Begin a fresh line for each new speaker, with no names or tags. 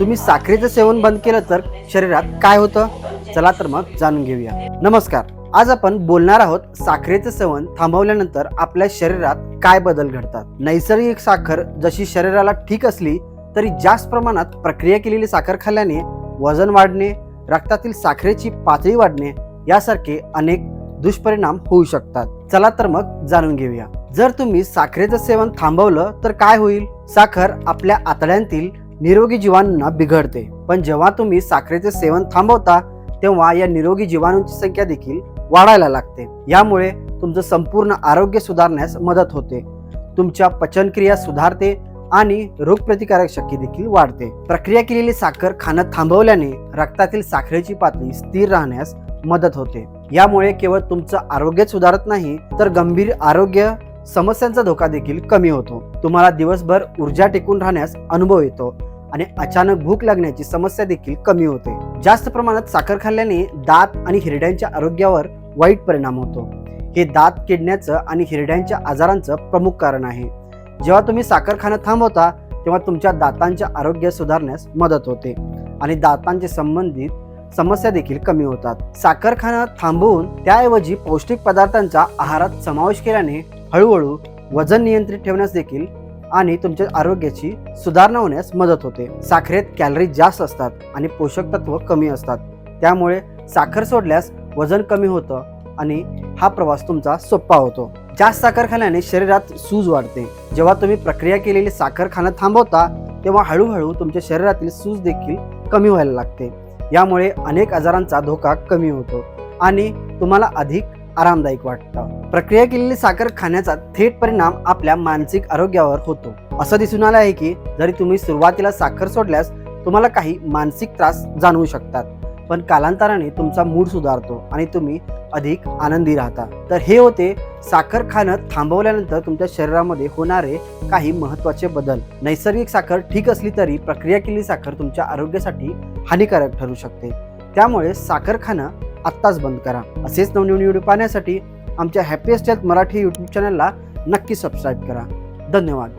तुम्ही साखरेचं सेवन बंद केलं तर शरीरात काय होतं? चला तर मग जाणून घेऊया. नमस्कार. आज आपण बोलणार आहोत साखरेचं सेवन थांबवल्यानंतर आपल्या शरीरात काय बदल घडतात? नैसर्गिक साखर जशी शरीराला ठीक असली तरी जास्त प्रमाणात प्रक्रिया केलेली साखर खाल्ल्याने वजन वाढणे रक्तातील साखरेची पातळी वाढणे यासारखे अनेक दुष्परिणाम होऊ शकतात. चला तर मग जाणून घेऊया. जर तुम्ही साखरेचं सेवन थांबवलं तर काय होईल? साखर आपल्या आतड्यांतील निरोगी जीवाणूंना बिघडते. पण जेव्हा तुम्ही साखरेचे सेवन थांबवता तेव्हा या निरोगी जीवाणूंची संख्या देखील वाढायला लागते. यामुळे तुमचं संपूर्ण आरोग्य सुधारण्यास मदत होते. तुमच्या पचनक्रिया सुधारते आणि रोगप्रतिकारक शक्ती देखील वाढते. प्रक्रिया केलेली साखर खाणं थांबवल्याने रक्तातील साखरेची पातळी स्थिर राहण्यास मदत होते. यामुळे केवळ तुमचं आरोग्य सुधारत नाही तर गंभीर आरोग्य समस्यांचा धोका देखील कमी होतो. तुम्हाला दिवसभर ऊर्जा टिकून राहण्यास अनुभव येतो. आणि अचानक भूक लागण्याची समस्या देखील कमी होते. जास्त प्रमाणात साखर खाल्ल्याने दात आणि हिरड्यांच्या आरोग्यावर वाईट परिणाम होतो. हे दात किडण्याचं आणि हिरड्यांच्या आजारांचं प्रमुख कारण आहे. जेव्हा तुम्ही साखर खाणं थांबवता तेव्हा तुमच्या दातांचे आरोग्य सुधारण्यास मदत होते आणि दातांचे संबंधित समस्या देखील कमी होतात. साखर खाणं थांबवून त्याऐवजी पौष्टिक पदार्थांचा आहारात समावेश केल्याने हळूहळू वजन नियंत्रित ठेवण्यास देखील आणि तुमच्या आरोग्याची सुधारणा होण्यास मदत होते. साखरेत कॅलरी जास्त असतात आणि पोषक तत्व कमी असतात. त्यामुळे साखर सोडल्यास वजन कमी होतं आणि हा प्रवास तुमचा सोपा होतो. जास्त साखर खाल्याने शरीरात सूज वाढते. जेव्हा तुम्ही प्रक्रिया केलेली साखर खाणं थांबवता तेव्हा हळूहळू तुमच्या शरीरातील सूज देखील कमी व्हायला लागते. यामुळे अनेक आजारांचा धोका कमी होतो. आणि तुम्हाला अधिक आरामदायक वाटतं. प्रक्रिया केलेली साखर खाण्याचा थेट परिणाम आपल्या मानसिक आरोग्यावर होतो. असं दिसून आलं आहे की जरी तुम्ही सुरुवातीला साखर सोडल्यास तुम्हाला काही मानसिक त्रास जाणवू शकतात. पण कालांतराने तुमचा मूड सुधारतो आणि तुम्ही अधिक आनंदी राहता. तर हे होते साखर खाणं थांबवल्यानंतर तुमच्या शरीरामध्ये होणारे काही महत्त्वाचे बदल. नैसर्गिक साखर ठीक असली तरी प्रक्रिया केलेली साखर तुमच्या आरोग्यासाठी हानिकारक ठरू शकते. त्यामुळे साखर खाणं आत्ताच बंद करा. असेच नवनवीन व्हिडिओ पाहण्यासाठी आमच्या हॅपीएस्ट हेल्थ मराठी यूट्यूब चॅनलला नक्की सबस्क्राईब करा. धन्यवाद.